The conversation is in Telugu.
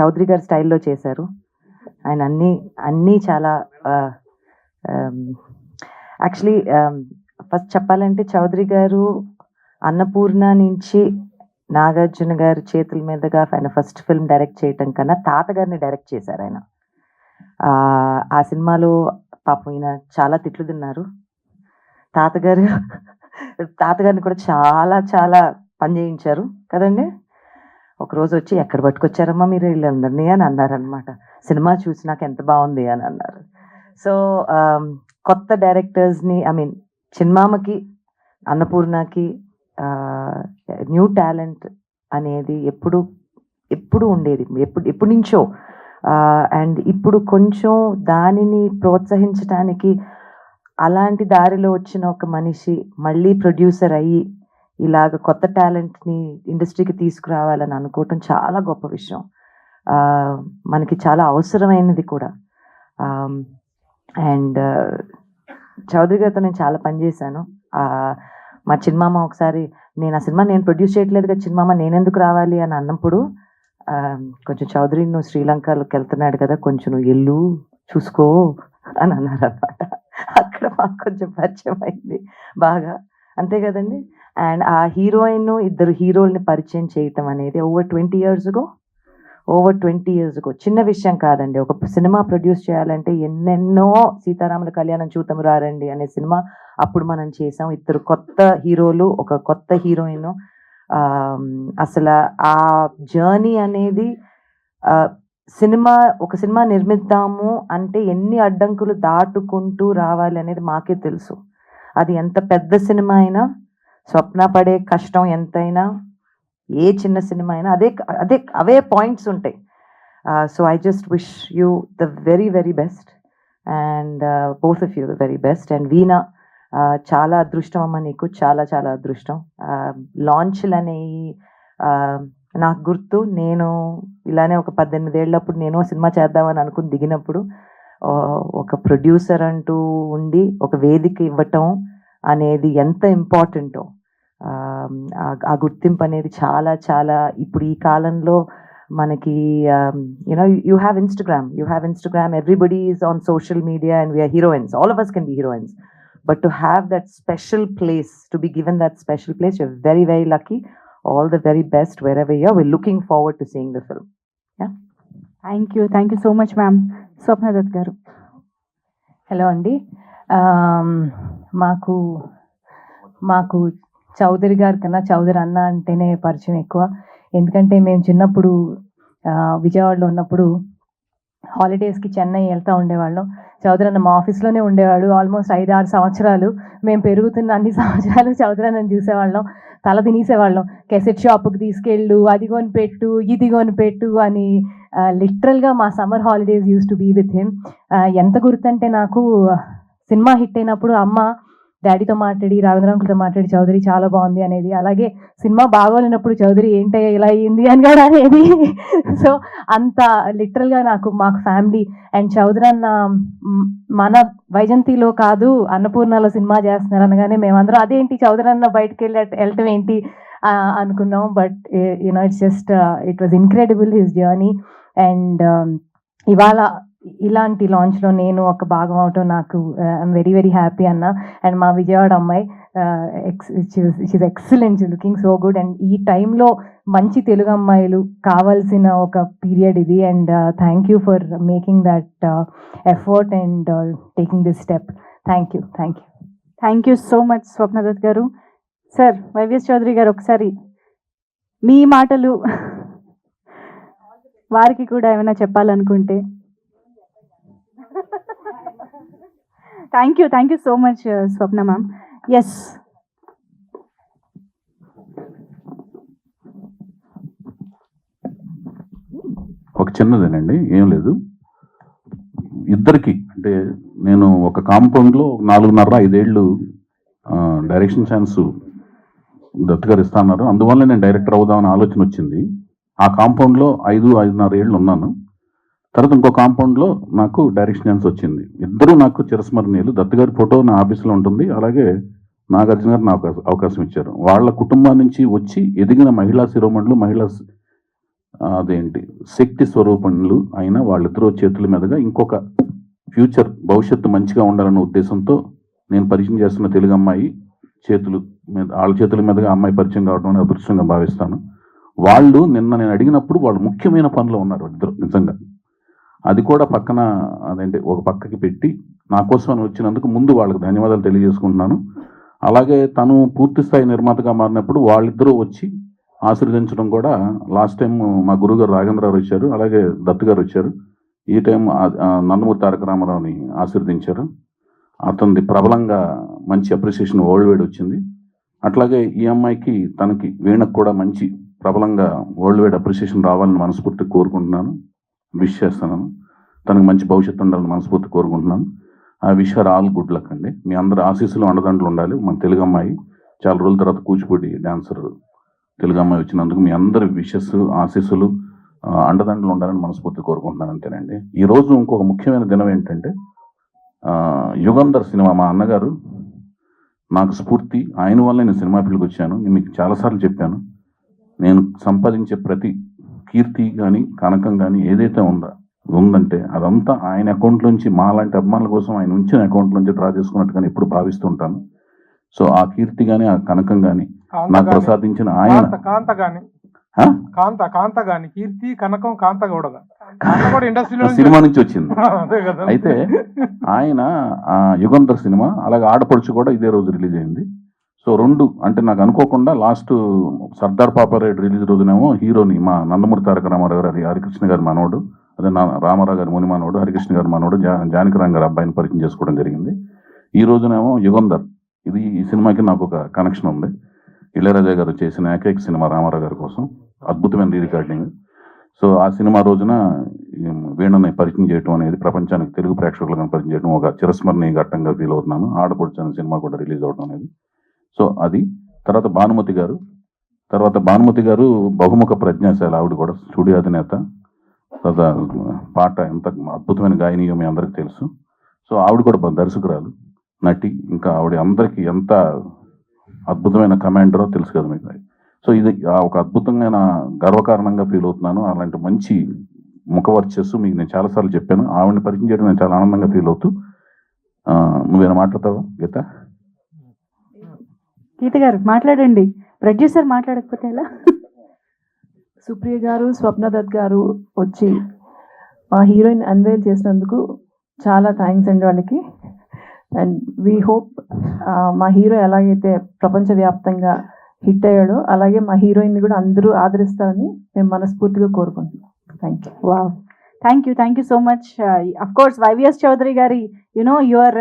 చౌదరి గారి స్టైల్లో చేశారు. ఆయన అన్నీ అన్నీ చాలా యాక్చువల్లీ ఫస్ట్ చెప్పాలంటే చౌదరి గారు అన్నపూర్ణ నుంచి నాగార్జున గారి చేతుల మీదుగా ఆయన ఫస్ట్ ఫిల్మ్ డైరెక్ట్ చేయటం కన్నా తాతగారిని డైరెక్ట్ చేశారు ఆయన. ఆ, ఆ సినిమాలో పాపం ఈయన చాలా తిట్లు తిన్నారు. తాతగారు తాతగారిని కూడా చాలా చాలా పని చేయించారు. కదండి? ఒక రోజు వచ్చి ఎక్కడ పట్టుకొచ్చారమ్మా మీరు వీళ్ళందరినీ? అని అన్నారనమాట సినిమా చూసి నాకు ఎంత బాగుంది? అని అన్నారు. సో కొత్త డైరెక్టర్స్ని ఐ మీన్ చిన్మామకి అన్నపూర్ణకి న్యూ టాలెంట్ అనేది ఎప్పుడు ఎప్పుడు ఉండేది. ఎప్పుడు ఎప్పటి నుంచో. అండ్ ఇప్పుడు కొంచెం దానిని ప్రోత్సహించడానికి అలాంటి దారిలో వచ్చిన ఒక మనిషి మళ్ళీ ప్రొడ్యూసర్ అయ్యి ఇలాగ కొత్త టాలెంట్ని ఇండస్ట్రీకి తీసుకురావాలని అనుకోవటం చాలా గొప్ప విషయం. మనకి చాలా అవసరమైనది కూడా. అండ్ చౌదరి గారితో నేను చాలా పనిచేశాను మా చిన్నమామ ఒకసారి నేను ఆ సినిమా నేను ప్రొడ్యూస్ చేయట్లేదు కదా చిన్నమామ నేనెందుకు రావాలి అని అన్నప్పుడు కొంచెం చౌదరి నువ్వు శ్రీలంకలోకి వెళ్తున్నాడు కదా కొంచెం నువ్వు ఎల్లు చూసుకో అని అన్నారు అనమాట అక్కడ మాకు కొంచెం పరిచయం అయింది బాగా. అంతే కదండి? అండ్ ఆ హీరోయిన్ ఇద్దరు హీరోల్ని పరిచయం చేయటం అనేది over twenty years ago over twenty years ago చిన్న విషయం కాదండి. ఒక సినిమా ప్రొడ్యూస్ చేయాలంటే ఎన్నెన్నో సీతారాముల కళ్యాణం చూతం రారండి అనే సినిమా అప్పుడు మనం చేసాం. ఇద్దరు కొత్త హీరోలు ఒక కొత్త హీరోయిన్. అసలు ఆ జర్నీ అనేది సినిమా ఒక సినిమా నిర్మిద్దాము అంటే ఎన్ని అడ్డంకులు దాటుకుంటూ రావాలి అనేది మాకే తెలుసు. అది ఎంత పెద్ద సినిమా అయినా స్వప్న పడే కష్టం ఎంతైనా ఏ చిన్న సినిమా అయినా అదే అదే అవే పాయింట్స్ ఉంటాయి. So I just wish you the very very best. And both of you the very best. And Veena చాలా అదృష్టం అమ్మ నీకు చాలా చాలా అదృష్టం. లాంచ్లు అనేవి నాకు గుర్తు నేను ఇలానే ఒక పద్దెనిమిది ఏళ్ళప్పుడు నేను సినిమా చేద్దామని అనుకుని దిగినప్పుడు ఒక ప్రొడ్యూసర్ అంటూ ఉండి ఒక వేదిక ఇవ్వటం అనేది ఎంత ఇంపార్టెంటో ఆ గుర్తింపు అనేది చాలా చాలా ఇప్పుడు ఈ కాలంలో మనకి you know you have Instagram you have Instagram everybody is on social media and we are heroines all of us can be heroines but to have that special place to be given that special place you very very lucky all the very best wherever you will looking forward to seeing the film thank you thank you so much ma'am Swapna Dutt garu. Hello అండి um, మాకు మాకు చౌదరి గారి కన్నా చౌదరి అన్న అంటేనే పరిచయం ఎక్కువ. ఎందుకంటే మేము చిన్నప్పుడు విజయవాడలో ఉన్నప్పుడు హాలిడేస్కి చెన్నై వెళ్తూ ఉండేవాళ్ళం. చౌదరి అన్న మా ఆఫీస్లోనే ఉండేవాడు. ఆల్మోస్ట్ ఐదు ఆరు సంవత్సరాలు మేము పెరుగుతున్న అన్ని సంవత్సరాలు చౌదరి అన్నని చూసేవాళ్ళం. తల తినేసేవాళ్ళం. కెసెట్ షాప్కి తీసుకెళ్ళు అది కొనిపెట్టు ఇది కొనిపెట్టు అని లిటరల్గా మా summer holidays used to be with him. ఎంత గుర్తంటే నాకు సినిమా హిట్ అయినప్పుడు అమ్మ డాడీతో మాట్లాడి రాఘవేంద్ర అంకుల్తో మాట్లాడి చౌదరి చాలా బాగుంది అనేది. అలాగే సినిమా బాగోలేనప్పుడు చౌదరి ఏంటయ్యా ఇలా అయ్యింది అని కూడా అనేది. సో అంత లిటరల్గా నాకు మాకు ఫ్యామిలీ అండ్ చౌదరి అన్న మన వైజంతిలో కాదు అన్నపూర్ణలో సినిమా చేస్తున్నారు అనగానే మేమందరం అదేంటి చౌదరి అన్న బయటకు వెళ్ళి వెళ్ళటం ఏంటి అనుకున్నాం. But you know it's just it was incredible his journey and ఇవాళ ఇలాంటి లాంచ్లో నేను ఒక భాగం అవటం నాకు ఐఎమ్ వెరీ వెరీ హ్యాపీ అన్న. అండ్ మా విజయవాడ అమ్మాయి X she's excellent looking so good and ఈ టైంలో మంచి తెలుగు అమ్మాయిలు కావాల్సిన ఒక పీరియడ్ ఇది. And thank you for making that effort and taking this step thank you thank you thank you so much Swapna Dutt గారు సార్ వైవిఎస్ చౌదరి గారు ఒకసారి మీ మాటలు వారికి కూడా ఏమైనా చెప్పాలనుకుంటే. Thank you thank you so much uh, Swapna ma'am. Yes ఒక చిన్నదేనండి ఏం లేదు. ఇద్దరికి అంటే నేను ఒక కాంపౌండ్లో నాలుగున్నర ఐదేళ్ళు డైరెక్షన్ ఛాన్స్ దత్ గారు ఇస్తాన్నారు. అందువల్ల నేను డైరెక్టర్ అవుదామని ఆలోచన వచ్చింది. ఆ కాంపౌండ్లో ఐదు ఐదున్నర ఏళ్ళు ఉన్నాను. తర్వాత ఇంకో కాంపౌండ్లో నాకు డైరెక్షన్ ఛాన్స్ వచ్చింది. ఇద్దరు నాకు చిరస్మరణీయులు. దత్తగారి ఫోటో నా ఆఫీస్లో ఉంటుంది. అలాగే నాగార్జున గారు నాకు అవకాశం ఇచ్చారు. వాళ్ళ కుటుంబం నుంచి వచ్చి ఎదిగిన మహిళా శిరోమణులు మహిళా అదేంటి? శక్తి స్వరూపణులు అయిన వాళ్ళిద్దరూ చేతుల మీదుగా ఇంకొక ఫ్యూచర్ భవిష్యత్తు మంచిగా ఉండాలన్న ఉద్దేశంతో నేను పరిచయం చేస్తున్న తెలుగు అమ్మాయి చేతులు మీద వాళ్ళ చేతుల మీదుగా అమ్మాయి పరిచయం కావడం అనేది అదృష్టంగా భావిస్తాను. వాళ్ళు నిన్న నేను అడిగినప్పుడు వాళ్ళు ముఖ్యమైన పనిలో ఉన్నారు ఇద్దరు నిజంగా. అది కూడా పక్కన అదేంటి ఒక పక్కకి పెట్టి నా కోసం అని వచ్చినందుకు ముందు వాళ్ళకి ధన్యవాదాలు తెలియజేసుకుంటున్నాను. అలాగే తను పూర్తి స్థాయి నిర్మాతగా మారినప్పుడు వాళ్ళిద్దరూ వచ్చి ఆశీర్వదించడం కూడా లాస్ట్ టైం మా గురుగారు రాఘేంద్రరావు వచ్చారు అలాగే దత్తు గారు వచ్చారు. ఈ టైం నందమూరి తారక రామారావుని ఆశీర్వదించారు. అతనిది ప్రబలంగా మంచి అప్రిసియేషన్ వరల్డ్ వైడ్ వచ్చింది. అట్లాగే ఈ అమ్మాయికి తనకి వీణకు కూడా మంచి ప్రబలంగా వరల్డ్ వైడ్ అప్రిసియేషన్ రావాలని మనస్ఫూర్తి కోరుకుంటున్నాను. విష్ చేస్తున్నాను. తనకు మంచి భవిష్యత్తు ఉండాలని మనస్ఫూర్తి కోరుకుంటున్నాను. ఆ wish our all good luck అండి. మీ అందరి ఆశీస్సులు అండదండలు ఉండాలి. మన తెలుగు అమ్మాయి చాలా రోజుల తర్వాత కూచిపూడి డాన్సర్ తెలుగు అమ్మాయి వచ్చినందుకు మీ అందరి విషెస్ ఆశీస్సులు అండదండలు ఉండాలని మనస్ఫూర్తి కోరుకుంటున్నాను అంతేనండి. ఈ రోజు ఇంకొక ముఖ్యమైన దినం ఏంటంటే యుగంధర్ సినిమా. మా అన్నగారు నాకు స్ఫూర్తి. ఆయన వల్ల నేను సినిమా ఫీల్డ్కి వచ్చాను. నేను మీకు చాలాసార్లు చెప్పాను. నేను సంపాదించే ప్రతి కీర్తి కానీ కనకం కానీ ఏదైతే ఉందో ఉందంటే అదంతా ఆయన అకౌంట్లోంచి మా లాంటి అభిమానుల కోసం ఆయన ఉంచిన అకౌంట్లోంచి డ్రా చేసుకున్నట్టుగా ఎప్పుడు భావిస్తుంటాను. సో ఆ కీర్తి కానీ ఆ కనకం కానీ నాకు ప్రసాదించిన ఆయన కాంత హ? కాంత కాంత గాని కీర్తి కనకం కాంత కూడా సినిమా నుంచి వచ్చింది. అయితే ఆయన ఆ యుగంధర్ సినిమా అలాగే ఆడపడుచు కూడా ఇదే రోజు రిలీజ్ అయింది. సో రెండు అంటే నాకు అనుకోకుండా లాస్ట్ సర్దార్ పాపారెడ్డి రిలీజ్ రోజునేమో హీరోని మా నందమూరి తారక రామారావు గారు హరికృష్ణ గారి మనవడు అదే నా రామారావు గారి ముని మనవడు హరికృష్ణ గారి మనవడు జా జానకిరామ్ గారి అబ్బాయిని పరిచయం చేసుకోవడం జరిగింది. ఈ రోజునేమో యుగంధర్ ఇది ఈ సినిమాకి నాకు ఒక కనెక్షన్ ఉంది. ఇళయరాజా గారు చేసిన ఏకైక సినిమా రామారావు గారి కోసం అద్భుతమైన రీ రికార్డింగ్ సో ఆ సినిమా రోజున వీణని పరిచయం చేయడం అనేది ప్రపంచానికి తెలుగు ప్రేక్షకులకు పరిచయం చేయడం ఒక చిరస్మరణీయ ఘట్టంగా ఫీల్ అవుతున్నాను. ఆడపడుచు అనే సినిమా కూడా రిలీజ్ అవడం అనేది సో అది. తర్వాత భానుమతి గారు. తర్వాత భానుమతి గారు బహుముఖ ప్రజ్ఞాశాల ఆవిడ కూడా స్టూడియో అధినేత. తర్వాత పాట ఎంత అద్భుతమైన గాయనీయం మీ అందరికీ తెలుసు. సో ఆవిడ కూడా దర్శకురాలు నటి. ఇంకా ఆవిడ అందరికీ ఎంత అద్భుతమైన కమాండరో తెలుసు కదా మీకు. సో ఇది ఒక ఒక అద్భుతమైన గర్వకారణంగా ఫీల్ అవుతున్నాను. అలాంటి మంచి ముఖవర్చస్సు మీకు నేను చాలాసార్లు చెప్పాను. ఆవిడని పరిచయం చేయడం నేను చాలా ఆనందంగా ఫీల్ అవుతూ నువ్వేనా మాట్లాడతావా గీత? గీత గారు మాట్లాడండి. ప్రొడ్యూసర్ మాట్లాడకపోతే ఎలా? సుప్రియ గారు స్వప్నదత్ గారు వచ్చి మా హీరోయిన్ అన్వైల్ చేసినందుకు చాలా థ్యాంక్స్ అండి వాళ్ళకి. అండ్ వీ హోప్ మా హీరో ఎలాగైతే ప్రపంచవ్యాప్తంగా హిట్ అయ్యాడో అలాగే మా హీరోయిన్ కూడా అందరూ ఆదరిస్తారని మేము మనస్ఫూర్తిగా కోరుకుంటున్నాం. Thank you wow thank you thank you so much of course YVS Chowdary గారి యునో యువర్